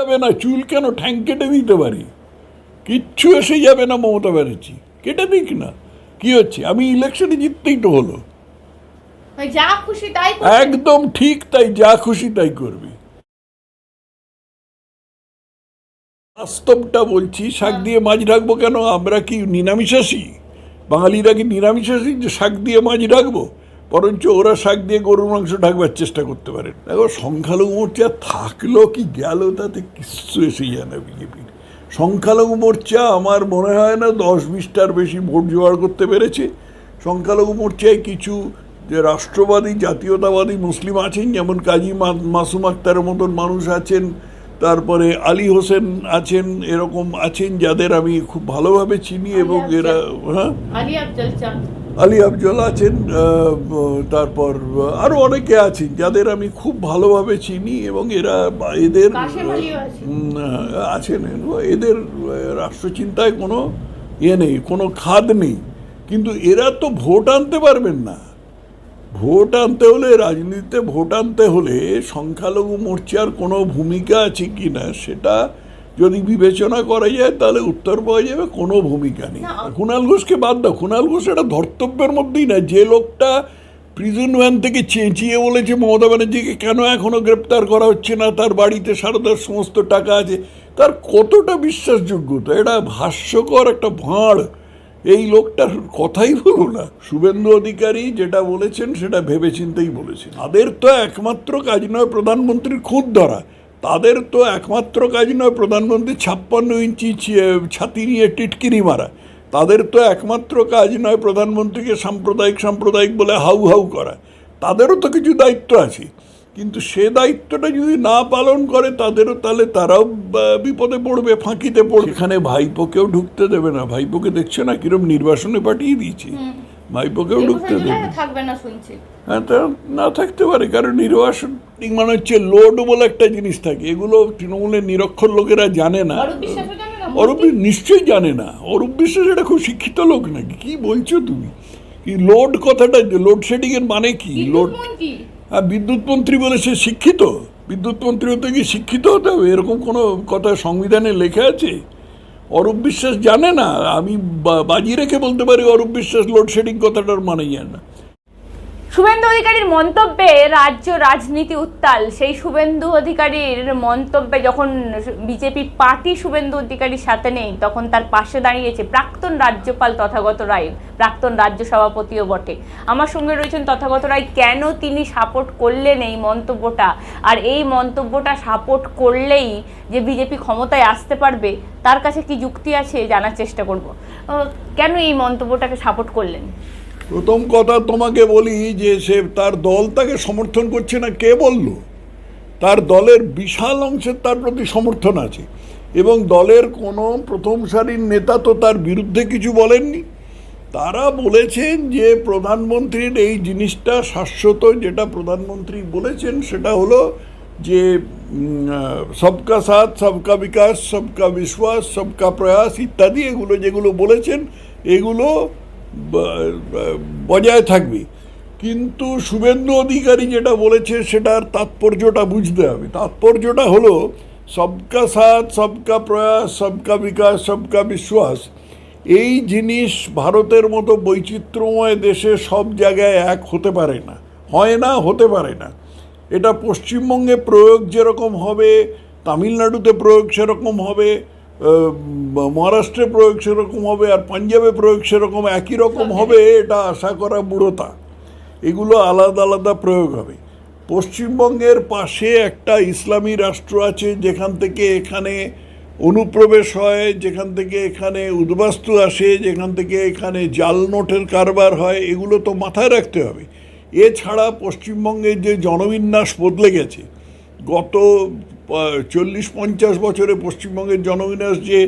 যাবে না চুল কেন ঠ্যাং কেটে দিতে পারি? কিচ্ছু এসে যাবে না মমতা ব্যানার্জি। কেটে দিক না। কি হচ্ছে? আমি ইলেকশনে জিততেই তো হলো। যা খুশি তাই একদম ঠিক তাই যা খুশি তাই করবি। বাস্তবটা বলছি শাক দিয়ে মাছ রাখব কেন? আমরা কি নিরামিষাসী বাঙালিরা কি নিরামিষাসী যে শাক দিয়ে মাছ রাখব বরঞ্চ ওরা শাক দিয়ে গরুর মাংস ঢাকবার চেষ্টা করতে পারে। দেখো সংখ্যালঘু মোর্চা থাকল কি গেল তাতে কিচ্ছু এসে যায় না বিজেপির সংখ্যালঘু মোর্চা আমার মনে হয় না দশ বিশটার বেশি ভোট জোগাড় করতে পেরেছে। সংখ্যালঘু মোর্চায় কিছু যে রাষ্ট্রবাদী জাতীয়তাবাদী মুসলিম আছেন যেমন কাজী মাসুম আক্তারের মতন মানুষ আছেন তারপরে আলী হোসেন আছেন এরকম আছেন যাদের আমি খুব ভালোভাবে চিনি এবং এরা হ্যাঁ? আলী আফজল আছেন তারপর আরও অনেকে আছেন যাদের আমি খুব ভালোভাবে চিনি এবং এরা এদের আছেন। এদের রাষ্ট্রচিন্তায় কোনো ইয়ে নেই কোনো খাদ নেই। কিন্তু এরা তো ভোট আনতে পারবেন না। ভোট আনতে হলে রাজনীতিতে ভোট আনতে হলে সংখ্যালঘু মোর্চার কোনো ভূমিকা আছে কি না সেটা যদি বিবেচনা করা যায় তাহলে উত্তর পাওয়া যাবে কোনো ভূমিকা নেই। কুণাল ঘোষকে বাদ দাও। কুণাল ঘোষ এটা ধর্তব্যের মধ্যেই না যে লোকটা প্রিজন ভ্যান থেকে চেঁচিয়ে বলেছে মমতা ব্যানার্জিকে কেন এখনও গ্রেপ্তার করা হচ্ছে না? তার বাড়িতে সারদার সমস্ত টাকা আছে। তার কতটা বিশ্বাসযোগ্যতা? এটা হাস্যকর একটা ভাঁড়। এই লোকটার কথাই বলো না। শুভেন্দু অধিকারী যেটা বলেছেন সেটা ভেবেচিন্তেই বলেছেন। তাদের তো একমাত্র কাজ নয় প্রধানমন্ত্রীর খুদ ধরা। তাদের তো একমাত্র কাজ নয় প্রধানমন্ত্রী ছাপ্পান্ন ইঞ্চি ছাতি নিয়ে টিটকিরি মারা। তাদের তো একমাত্র কাজ নয় প্রধানমন্ত্রীকে সাম্প্রদায়িক সাম্প্রদায়িক বলে হাউ হাউ করা। তাদেরও তো কিছু দায়িত্ব আছে। কিন্তু সে দায়িত্বটা যদি না পালন করে, তাদেরও তাহলে তারাও বিপদে পড়বে, ফাঁকিতে পড়বে। এখানে ভাইপোকেও ঢুকতে দেবে না। ভাইপোকে দেখছে না, কিরম নির্বাসনে পাঠিয়ে দিয়েছে। ভাইপোকেও ঢুকতে দেবে না হ্যাঁ তা না থাকতে পারে কারণ নির্বাসন মানে হচ্ছে লোড বলে একটা জিনিস থাকে এগুলো তৃণমূলের নিরক্ষর লোকেরা জানে না। অরূপ বিশ্বাসও জানে না অরূপ নিশ্চয়ই জানে না। অরূপ বিশ্বাস এটা খুব শিক্ষিত লোক নাকি কি বলছো তুমি? কি লোড কথাটা লোডশেডিং এর মানে কি? লোড আর বিদ্যুৎ মন্ত্রী বলে সে শিক্ষিত? বিদ্যুৎ মন্ত্রী হতে কি শিক্ষিত হতে হবে এরকম কোনো কথা সংবিধানে লেখা আছে? অরূপ বিশ্বাস জানে না, আমি বাজি রেখে বলতে পারি অরূপ বিশ্বাস লোডশেডিং কথাটার মানে জানে না। শুভেন্দু অধিকারীর মন্তব্যে রাজ্য রাজনীতি উত্তাল। সেই শুভেন্দু অধিকারীর মন্তব্যে যখন বিজেপি পার্টি শুভেন্দু অধিকারীর সাথে নেই, তখন তার পাশে দাঁড়িয়েছে প্রাক্তন রাজ্যপাল তথাগত রায়, প্রাক্তন রাজ্য সভাপতিও বটে। আমার সঙ্গে রয়েছেন তথাগত রায়, কেন তিনি সাপোর্ট করলেন এই মন্তব্যটা? আর এই মন্তব্যটা সাপোর্ট করলেই যে বিজেপি ক্ষমতায় আসতে পারবে, তার কাছে কি যুক্তি আছে জানার চেষ্টা করব। কেন এই মন্তব্যটাকে সাপোর্ট করলেন? প্রথম কথা তোমাকে বলি যে সে তার দল তাকে সমর্থন করছে না। কে বলল? তার দলের বিশাল অংশের তার প্রতি সমর্থন আছে এবং দলের কোনো প্রথম সারির নেতা তো তার বিরুদ্ধে কিছু বলেননি। তারা বলেছেন যে প্রধানমন্ত্রীর এই জিনিসটা শাশ্বত, যেটা প্রধানমন্ত্রী বলেছেন সেটা হলো যে সবকা সাথ, সবকা বিকাশ, সবকা বিশ্বাস, সবকা প্রয়াস ইত্যাদি এগুলো যেগুলো বলেছেন, এগুলো বজায় থাকবে। কিন্তু শুভেন্দু অধিকারী যেটা বলেছে, সেটার তাৎপর্যটা বুঝতে হবে। তাৎপর্যটা হলো, সবকা সাথ, সবকা প্রয়াস, সবকা বিকাশ, সবকা বিশ্বাস, এই জিনিস ভারতের মতো বৈচিত্র্যময় দেশে সব জায়গায় এক হতে পারে না। হয় না, হতে পারে না। এটা পশ্চিমবঙ্গে প্রয়োগ যেরকম হবে, তামিলনাড়ুতে প্রয়োগ সেরকম হবে মহারাষ্ট্রে প্রয়োগ সেরকম হবে আর পাঞ্জাবে প্রয়োগ সেরকম একই রকম হবে এটা আশা করা মূঢ়তা এগুলো আলাদা আলাদা প্রয়োগ হবে। পশ্চিমবঙ্গের পাশে একটা ইসলামী রাষ্ট্র আছে যেখান থেকে এখানে অনুপ্রবেশ হয় যেখান থেকে এখানে উদ্বাস্তু আসে যেখান থেকে এখানে জাল নোটের কারবার হয় এগুলো তো মাথায় রাখতে হবে। এছাড়া পশ্চিমবঙ্গের যে জনবিন্যাস বদলে গেছে গত চল্লিশ পঞ্চাশ বছরে পশ্চিমবঙ্গের জনবিন্যাস যে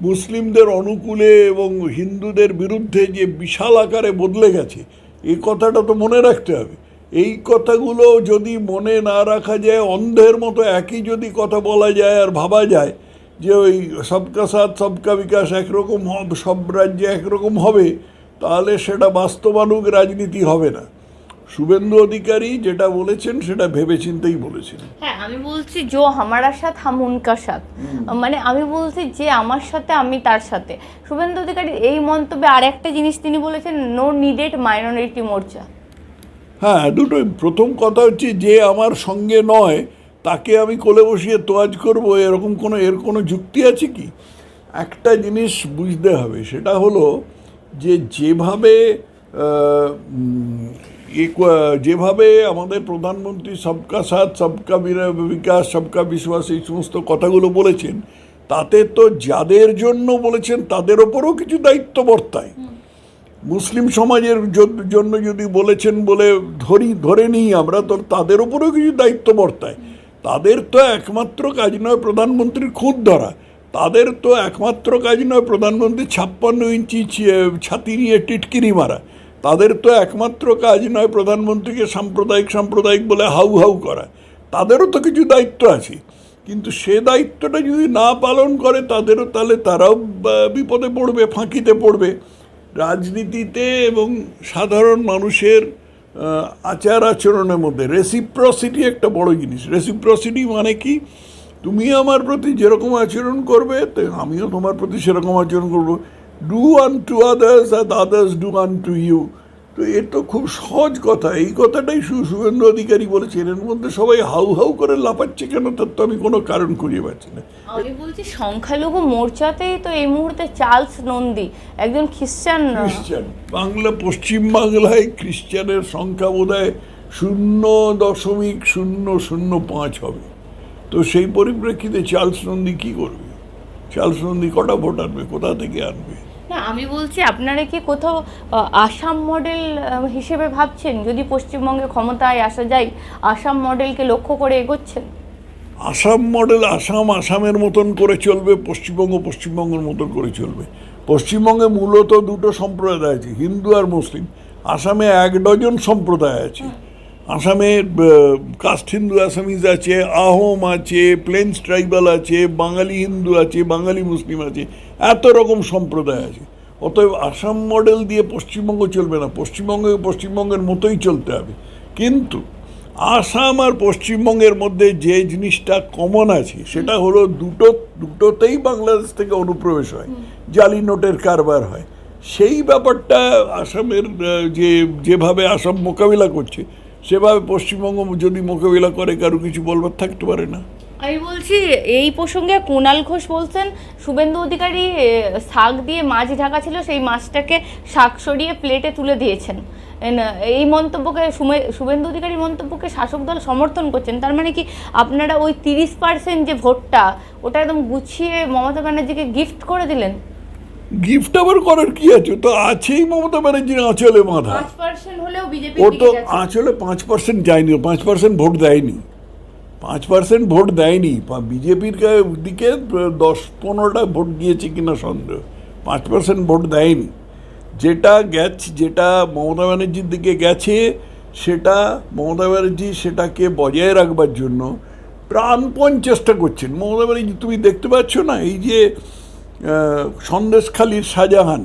মুসলিমদের অনুকূলে এবং হিন্দুদের বিরুদ্ধে যে বিশাল আকারে বদলে গেছে, এই কথাটা তো মনে রাখতে হবে। এই কথাগুলো যদি মনে না রাখা যায়, অন্ধের মতো একই যদি কথা বলা যায় আর ভাবা যায় যে ওই সবকা সাথ, সবকা বিকাশ একরকম সব রাজ্যে একরকম হবে, তাহলে সেটা বাস্তবানুক রাজনীতি হবে না। শুভেন্দু অধিকারী যেটা বলেছেন সেটা ভেবেচিন্তেই বলেছেন। হ্যাঁ আমি বলছি জো হামারা সাথ হাম উনকা সাথ। মানে আমি বলছি যে আমার সাথে আমি তার সাথে। শুভেন্দু অধিকারী এই মন্তব্যে আর একটা জিনিস তিনি বলেছেন নো নিডেড মাইনরিটি মোর্চা। হ্যাঁ দুটোই প্রথম কথা হচ্ছে যে আমার সঙ্গে নয় তাকে আমি কোলে বসিয়ে তোয়াজ করব এরকম কোনো এর কোনো যুক্তি আছে কি? একটা জিনিস বুঝতে হবে সেটা হলো যে যেভাবে যেভাবে আমাদের প্রধানমন্ত্রী সবকা সাথ সবকা বিকাশ সবকা বিশ্বাস এই সমস্ত কথাগুলো বলেছেন তাতে তো যাদের জন্য বলেছেন তাদের ওপরও কিছু দায়িত্ব বর্তায়। মুসলিম সমাজের জন্য যদি বলেছেন বলে ধরি ধরে নিই আমরা তো তাদের উপরেও কিছু দায়িত্ব বর্তায়। তাদের তো একমাত্র কাজ নয় প্রধানমন্ত্রীর খুদ ধরা। তাদের তো একমাত্র কাজ নয় প্রধানমন্ত্রী ছাপ্পান্ন ইঞ্চি ছাতি নিয়ে টিটকিরি মারা। তাদের তো একমাত্র কাজ নয় প্রধানমন্ত্রীকে সাম্প্রদায়িক সাম্প্রদায়িক বলে হাউ হাউ করা। তাদেরও তো কিছু দায়িত্ব আছে। কিন্তু সে দায়িত্বটা যদি না পালন করে, তাদেরও তাহলে তারাও বিপদে পড়বে, ফাঁকিতে পড়বে। রাজনীতিতে এবং সাধারণ মানুষের আচার আচরণের মধ্যে রেসিপ্রসিটি একটা বড় জিনিস। রেসিপ্রসিটি মানে কি? তুমি আমার প্রতি যেরকম আচরণ করবে আমিও তোমার প্রতি সেরকম আচরণ করব। ডু আন টু আদার্স আর others do unto you তো এ তো খুব সহজ কথা। এই কথাটাই শুভেন্দু অধিকারী বলেছেন। এর মধ্যে সবাই হাউ হাউ করে লাফাচ্ছে কেন? তার তো আমি কোনো কারণ খুঁজে পাচ্ছি না। আমি বলছি সংখ্যালঘু মোর্চাতেই তো এই মুহূর্তে চার্লস নন্দী একজন খ্রিস্টান খ্রিস্টান বাংলা পশ্চিম বাংলায় খ্রিস্টানের সংখ্যা বোধ হয় শূন্য দশমিক শূন্য শূন্য পাঁচ হবে। তো সেই পরিপ্রেক্ষিতে চার্লস নন্দী কী করবে? চার্লস নন্দী কটা ভোট আনবে কোথা থেকে আনবে? না আমি বলছি আপনারা কি কোথাও আসাম মডেল হিসেবে ভাবছেন? যদি পশ্চিমবঙ্গে ক্ষমতায় আসা যায় আসাম মডেলকে লক্ষ্য করে এগোচ্ছেন? আসাম মডেল আসাম আসামের মতন করে চলবে পশ্চিমবঙ্গ পশ্চিমবঙ্গের মতন করে চলবে। পশ্চিমবঙ্গে মূলত দুটো সম্প্রদায় আছে হিন্দু আর মুসলিম। আসামে এক ডজন সম্প্রদায় আছে। আসামে কাস্ট হিন্দু আসামিজ আছে আহোম আছে প্লেন্স ট্রাইবাল আছে বাঙালি হিন্দু আছে বাঙালি মুসলিম আছে এত রকম সম্প্রদায় আছে। অতএব আসাম মডেল দিয়ে পশ্চিমবঙ্গ চলবে না পশ্চিমবঙ্গে পশ্চিমবঙ্গের মতোই চলতে হবে। কিন্তু আসাম আর পশ্চিমবঙ্গের মধ্যে যে জিনিসটা কমন আছে সেটা হলো দুটো দুটোতেই বাংলাদেশ থেকে অনুপ্রবেশ হয় জালি নোটের কারবার হয়। সেই ব্যাপারটা আসামের যে যেভাবে আসাম মোকাবিলা করছে সেভাবে পশ্চিমবঙ্গ যদি মোকাবিলা করে, কারও কিছু বলবার থাকতে পারে না। আমি বলছি, এই প্রসঙ্গে কুণাল ঘোষ বলছেন, শুভেন্দু অধিকারী শাক দিয়ে মাছ ঢাকা ছিল, সেই মাছটাকে শাক সরিয়ে প্লেটে তুলে দিয়েছেন। এই মন্তব্যকে শুভেন্দু অধিকারী মন্তব্যকে শাসক দল সমর্থন করছেন, তার মানে কি আপনারা ওই তিরিশ পার্সেন্ট যে ভোটটা, ওটা একদম গুছিয়ে মমতা ব্যানার্জিকে গিফট করে দিলেন? গিফট আবার করার কি আছে? তো আছেই মমতা ব্যানার্জির আঁচলে বিজেপি ও তো আঁচলে পাঁচ পার্সেন্ট যায়নি পাঁচ পার্সেন্ট ভোট দেয়নি। পাঁচ পার্সেন্ট ভোট দেয়নি। বিজেপির দিকে দশ পনেরোটা ভোট দিয়েছে কিনা সন্দেহ। পাঁচ পার্সেন্ট ভোট দেয়নি। যেটা গেছে যেটা মমতা ব্যানার্জির দিকে গেছে সেটা মমতা ব্যানার্জি সেটাকে বজায় রাখবার জন্য প্রাণপণ চেষ্টা করছেন। মমতা ব্যানার্জি তুমি দেখতে পাচ্ছ না? এই যে সন্দেশখালীর শাহজাহান।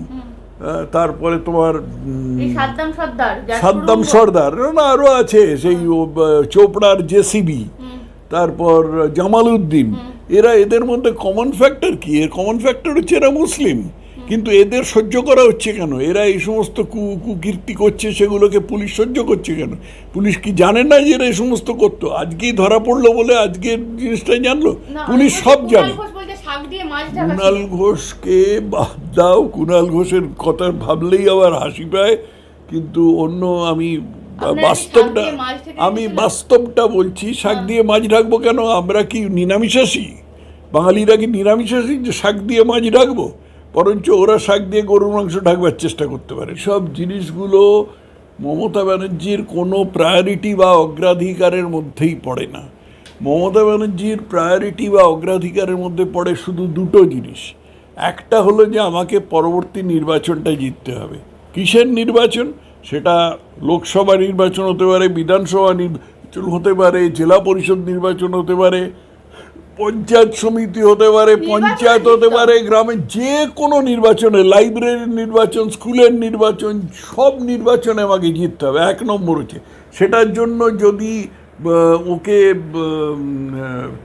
তারপরে তোমার সাদ্দাম সর্দার না আরও আছে সেই চোপড়ার জেসিবি। তারপর জামাল উদ্দিন এরা এদের মধ্যে কমন ফ্যাক্টর কি? এর কমন ফ্যাক্টর হচ্ছে এরা মুসলিম। কিন্তু এদের সহ্য করা হচ্ছে কেন? এরা এই সমস্ত কু কুকীর্তি করছে সেগুলোকে পুলিশ সহ্য করছে কেন? পুলিশ কি জানে না যে এরা এই সমস্ত করতো? আজকেই ধরা পড়ল বলে আজকের জিনিসটাই জানলো? পুলিশ সব জানে। কুণাল ঘোষ বলছে শাক দিয়ে মাছ ঢাকা কুণাল ঘোষকে বাদ দাও কুণাল ঘোষের কথা ভাবলেই আবার হাসি পায়। কিন্তু অন্য আমি বাস্তবটা আমি বাস্তবটা বলছি শাক দিয়ে মাছ রাখব কেন? আমরা কি নিরামিষাসী বাঙালিরা কি নিরামিষাসী যে শাক দিয়ে মাছ রাখব বরঞ্চ ওরা শাক দিয়ে গরুর মাংস ঢাকবার চেষ্টা করতে পারে। সব জিনিসগুলো মমতা ব্যানার্জির কোনো প্রায়োরিটি বা অগ্রাধিকারের মধ্যেই পড়ে না। মমতা ব্যানার্জির প্রায়োরিটি বা অগ্রাধিকারের মধ্যে পড়ে শুধু দুটো জিনিস। একটা হলো যে আমাকে পরবর্তী নির্বাচনটা জিততে হবে। কিসের নির্বাচন? সেটা লোকসভা নির্বাচন হতে পারে বিধানসভা নির্বাচন হতে পারে জেলা পরিষদ নির্বাচন হতে পারে পঞ্চায়েত সমিতি হতে পারে পঞ্চায়েত হতে পারে গ্রামে যে কোনো নির্বাচনে লাইব্রেরির নির্বাচন স্কুলের নির্বাচন সব নির্বাচনে আমাকে জিততে হবে। এক নম্বর হচ্ছে সেটার জন্য যদি ওকে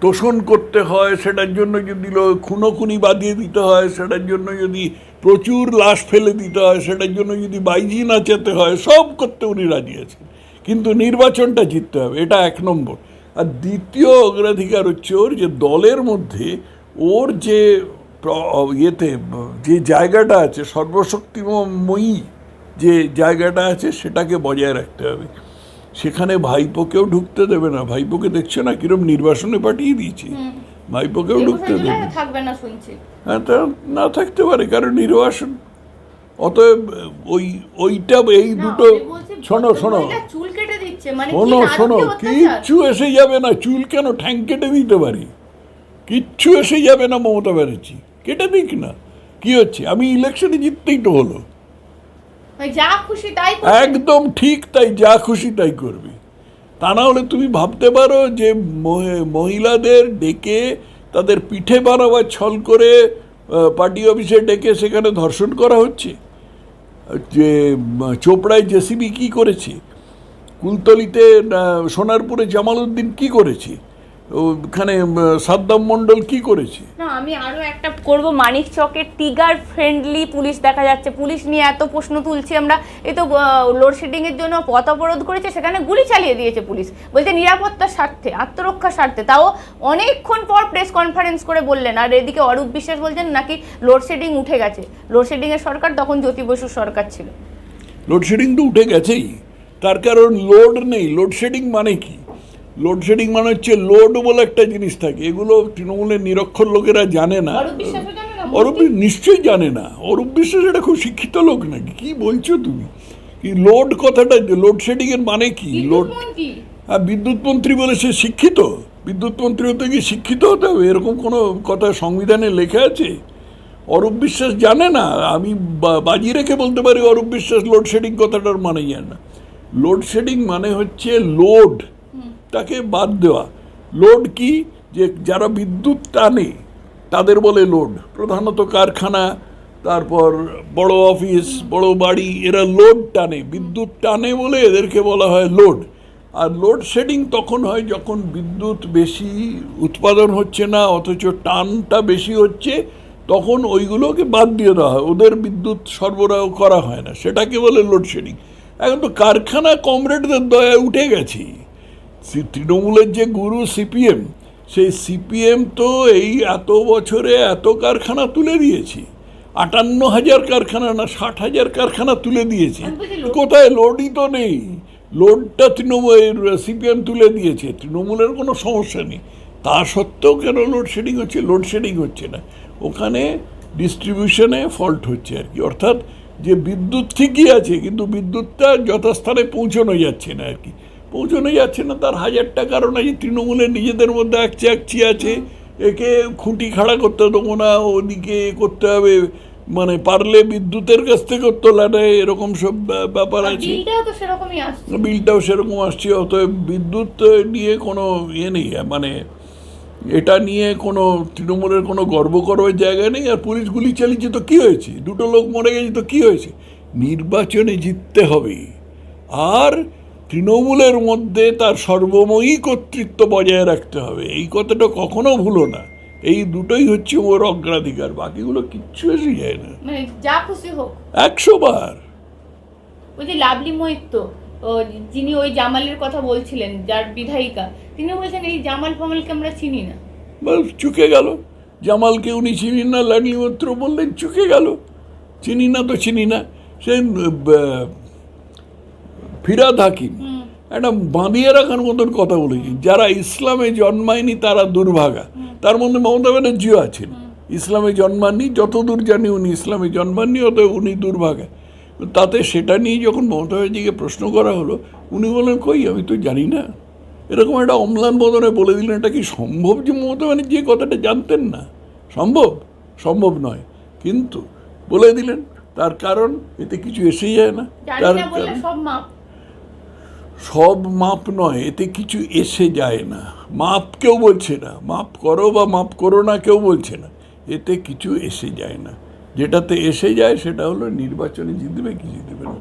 তোষণ করতে হয়, সেটার জন্য যদি খুনোখুনি বাঁধিয়ে দিতে হয়, সেটার জন্য যদি প্রচুর লাশ ফেলে দিতে হয়, সেটার জন্য যদি বাইজি নাচাতে হয়, সব করতে উনি রাজি আছেন। কিন্তু নির্বাচনটা জিততে হবে, এটা এক নম্বর। আর দ্বিতীয় অগ্রাধিকার হচ্ছে ওর যে দলের মধ্যে, ওর যে ইয়েতে, যে জায়গাটা আছে, সর্বশক্তিময়ী যে জায়গাটা আছে, সেটাকে বজায় রাখতে হবে। সেখানে ভাইপোকেও ঢুকতে দেবে না। ভাইপোকে দেখছ না কিরম নির্বাসনে পাঠিয়ে দিয়েছি। ভাইপোকেও ঢুকতে দেবে হ্যাঁ তা না থাকতে পারে কারণ নির্বাসন। অতএব ওই ওইটা এই দুটো শোনো শোনো। মানে শোনো শোনো কিচ্ছু এসে যাবে না। চুল কেন ঠ্যাং কেটে দিতে পারি? কিচ্ছু এসে যাবে না মমতা ব্যানার্জি। কেটে দিক না। কি হচ্ছে? আমি ইলেকশনে জিততেই তো হলো। যা খুশি একদম ঠিক তাই, যা খুশি তাই করবি। তা না হলে তুমি ভাবতে পারো যে মহি- মহিলাদের ডেকে তাদের পিঠে বানাবার ছল করে পার্টি অফিসে ডেকে সেখানে ধর্ষণ করা হচ্ছে। যে চোপড়ায় জেসিবি কি করেছে? কুলতলিতে সোনারপুরে জামাল উদ্দিন কি করেছে? ওখানে সাদ্দাম মণ্ডল কি করেছে? না আমি আরও একটা করব। মানিক চকের টিগার ফ্রেন্ডলি পুলিশ দেখা যাচ্ছে। পুলিশ নিয়ে এত প্রশ্ন তুলছি আমরা। এই তো লোডশেডিং এর জন্য পথ অবরোধ করেছে সেখানে গুলি চালিয়ে দিয়েছে পুলিশ। বলছে নিরাপত্তার স্বার্থে আত্মরক্ষার স্বার্থে। তাও অনেকক্ষণ পর প্রেস কনফারেন্স করে বললেন। আর এদিকে অরূপ বিশ্বাস বলছেন নাকি লোডশেডিং উঠে গেছে। লোডশেডিং এর সরকার তখন জ্যোতি বসুর সরকার ছিল। লোডশেডিং তো উঠে গেছেই। তার কারণ লোড নেই। লোডশেডিং মানে কি? লোডশেডিং মানে হচ্ছে লোড বলে একটা জিনিস থাকে। এগুলো তৃণমূলের নিরক্ষর লোকেরা জানে না। অরূপ নিশ্চয়ই জানে না। অরূপ বিশ্বাস এটা খুব শিক্ষিত লোক নাকি? কি বলছো তুমি? কি লোড কথাটা লোডশেডিং এর মানে কি? লোড হ্যাঁ বিদ্যুৎ মন্ত্রী বলে সে শিক্ষিত। বিদ্যুৎ মন্ত্রী হতে কি শিক্ষিত হতে হবে। এরকম কোনো কথা সংবিধানে লেখা আছে? অরূপ বিশ্বাস জানে না। আমি বাজি রেখে বলতে পারি অরূপ বিশ্বাস লোডশেডিং কথাটার মানে জানে না। লোডশেডিং মানে হচ্ছে লোড তাকে বাদ দেওয়া। লোড কি? যে যারা বিদ্যুৎ টানে, তাদের বলে লোড। প্রধানত কারখানা, তারপর বড় অফিস, বড় বাড়ি, এরা লোড টানে। বিদ্যুৎ টানে বলে এদেরকে বলা হয় লোড। আর লোডশেডিং তখন হয় যখন বিদ্যুৎ বেশি উৎপাদন হচ্ছে না, অথচ টানটা বেশি হচ্ছে, তখন ওইগুলোকে বাদ দিয়ে দেওয়া হয়। ওদের বিদ্যুৎ সরবরাহ করা হয় না। সেটাকে বলে লোডশেডিং এখন তো কারখানা কমরেডদের দয়ায় উঠে গেছি। তৃণমূলের যে গুরু সিপিএম সেই সিপিএম তো এই এত বছরে এত কারখানা তুলে দিয়েছি। আটান্ন হাজার কারখানা না ষাট হাজার কারখানা তুলে দিয়েছি। কোথায় লোডই তো নেই। লোডটা তৃণমূল সিপিএম তুলে দিয়েছে। তৃণমূলের কোনো সমস্যা নেই। তা সত্ত্বেও কেন লোডশেডিং হচ্ছে? লোডশেডিং হচ্ছে না। ওখানে ডিস্ট্রিবিউশনে ফল্ট হচ্ছে আর কি। অর্থাৎ যে বিদ্যুৎ ঠিকই আছে কিন্তু বিদ্যুৎটা যথাস্থানে পৌঁছানো যাচ্ছে না আর কি। পৌঁছানো যাচ্ছে না। তার হাজারটা কারণ আছে তৃণমূলের নিজেদের মধ্যে একচি একচি আছে। একে খুঁটি খাড়া করতে দেবো না ওদিকে করতে হবে। মানে পারলে বিদ্যুতের কাছ থেকে তোলা নেয় এরকম সব ব্যাপার আছে। বিলটাও সেরকম আসছে অতএব বিদ্যুৎ নিয়ে কোনো ইয়ে নেই। মানে এটা নিয়ে কোনো তৃণমূলের কোনো গর্ব করবার জায়গা নেই। আর পুলিশ গুলি চালিয়েছে তো কী হয়েছে? দুটো লোক মরে গেছে তো কী হয়েছে? নির্বাচনে জিততে হবে। আর তৃণমূলের মধ্যে তার সর্বময়ী কর্তৃত্ব বজায় রাখতে হবে। এই কথাটা কখনো ভুলো না। এই দুটোই হচ্ছে ওর অগ্রাধিকার বাকিগুলো কিচ্ছু এসে যায় না। মানে যা খুশি হোক। একশো বার। ওই যে লাভলি মৈত্র ও যিনি ওই জামালের কথা বলছিলেন যার বিধায়িকা তিনি বলছেন এই জামাল ফামালকে আমরা চিনি না। ব্যাস চুকে গেল। জামালকে উনি চিনি না লাডলি মাত্র বললেন চুকে গেল। চিনি না তো চিনি না। সে ফিরাদ হাকিম একটা বাঁধিয়ে রাখার মতন কথা বলেছি যারা ইসলামে জন্মায়নি তারা দুর্ভাগা। তার মধ্যে মমতা ব্যানার্জিও আছেন। ইসলামে জন্মাননি যতদূর জানি উনি ইসলামে জন্মাননি অত উনি দুর্ভাগা। তাতে সেটা নিয়ে যখন মমতা ব্যানার্জিকে প্রশ্ন করা হলো উনি বললেন কই আমি তো জানি না। এরকম একটা অম্লান বদনে বলে দিলেন এটা কি সম্ভব যে মমতা ব্যানার্জি এই কথাটা জানতেন না? সম্ভব? সম্ভব নয়। কিন্তু বলে দিলেন তার কারণ এতে কিছু এসেই যায় না। তার কারণ- সব মাপ নয়, এতে কিছু এসে যায় না। মাপ কেউ বলছে না। মাপ করো বা মাপ করো না কেউ বলছে না। এতে কিছু এসে যায় না। যেটাতে এসে যায়, সেটা হলো নির্বাচনে জিতবে, কি জিতবে না।